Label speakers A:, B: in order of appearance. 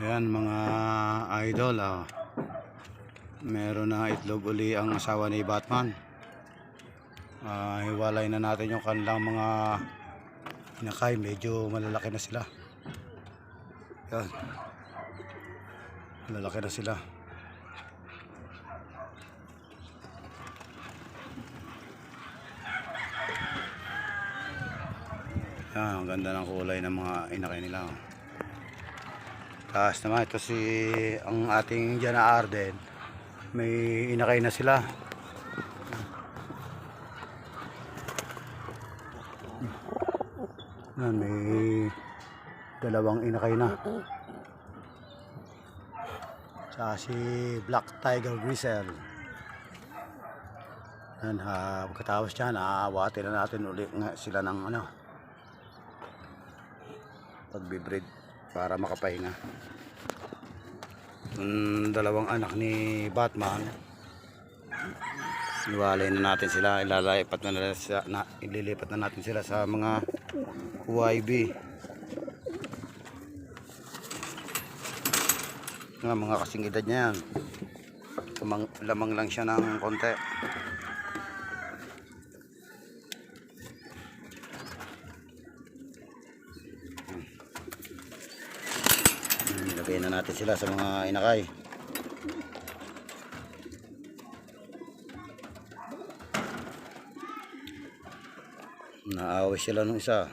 A: Ayan mga idol ah. Meron na itlog uli ang asawa ni Batman. Ah, hiwalay na natin yung kanilang mga inakay. Medyo malalaki na sila. Yan. Malalaki na sila. Yan, ang ganda ng kulay ng mga inakay nila. oh. Tapos naman ito si ang ating Jana Arden. May inakay na sila. Yan, may dalawang inakay na. Tsaka si Black Tiger Grisel. Yan, ha, pagkatapos dyan, aawati na natin uli nga sila ng ano, pagbibreed para makapahinga. Yung dalawang anak ni Batman, iwalay na natin sila, ilalipat na, nila sa, na ililipat na natin sila sa mga YB. Nga, mga kasing edad niya yan. Lamang, lamang lang siya ng konti. Ilagay na natin sila sa mga inakay. Naaway sila nung isa.